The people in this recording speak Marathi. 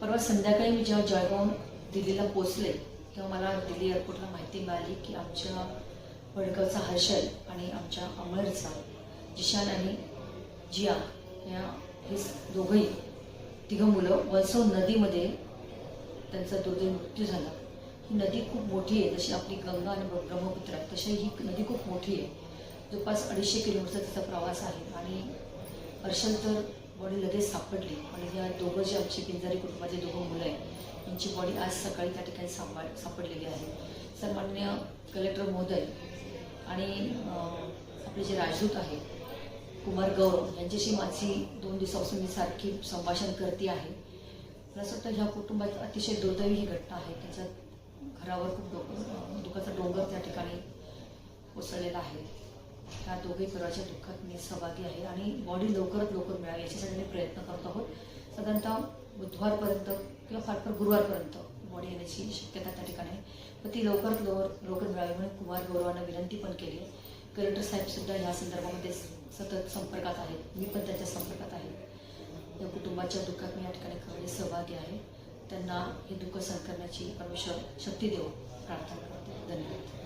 परवा संध्याकाळी मी जेव्हा जळगाव दिल्लीला पोचले तेव्हा मला दिल्ली एअरपोर्टला माहिती मिळाली की आमच्या वडगावचा हर्षल आणि आमच्या अमरचा जिशान आणि जिया या हे दोघंही तिघं मुलं वलसव नदीमध्ये त्यांचा दुर्दैव मृत्यू झाला. ही नदी खूप मोठी आहे जशी आपली गंगा आणि ब्र- आहे, तशी ही नदी खूप मोठी आहे. जवळपास अडीचशे किलोमीटरचा तिचा प्रवास आहे आणि हर्षल तर बॉडी लगेच सापडली. आणि या दोघं जे आमची पिंजारी कुटुंबाचे दोघं मुलं आहेत यांची बॉडी आज सकाळी त्या ठिकाणी सापड सापडलेली आहे. सन्मान्य कलेक्टर महोदय आणि आपले जे राजदूत आहेत कुमार गौरव यांच्याशी माझी दोन दिवसापासून मी सारखी संभाषण करते आहे. मला असं वाटतं ह्या कुटुंबात अतिशय दुर्दैवी ही घटना आहे. त्याच्या घरावर खूप डोकं दुखाचा डोंगर त्या ठिकाणी कोसळलेला आहे. ह्या दोघे परिवाराच्या दुःखात मी सहभागी आहे आणि बॉडी लवकरात लवकर मिळावी याच्यासाठी मी प्रयत्न करत आहोत. साधारणतः बुधवारपर्यंत किंवा फार फार गुरुवारपर्यंत बॉडी येण्याची शक्यता त्या ठिकाणी आहे. पण ती लवकरात लवकर लवकर मिळावी म्हणून कुमार गौरवांना विनंती पण केली आहे. कलेक्टर साहेब सुद्धा या संदर्भामध्ये सतत संपर्कात आहेत. मी पण त्यांच्या संपर्कात आहे. या कुटुंबाच्या दुःखात मी या ठिकाणी खरे सहभागी आहे. त्यांना हे दुःख सहन करण्याची परमेश्वर शक्ती देऊ प्रार्थना करते. धन्यवाद.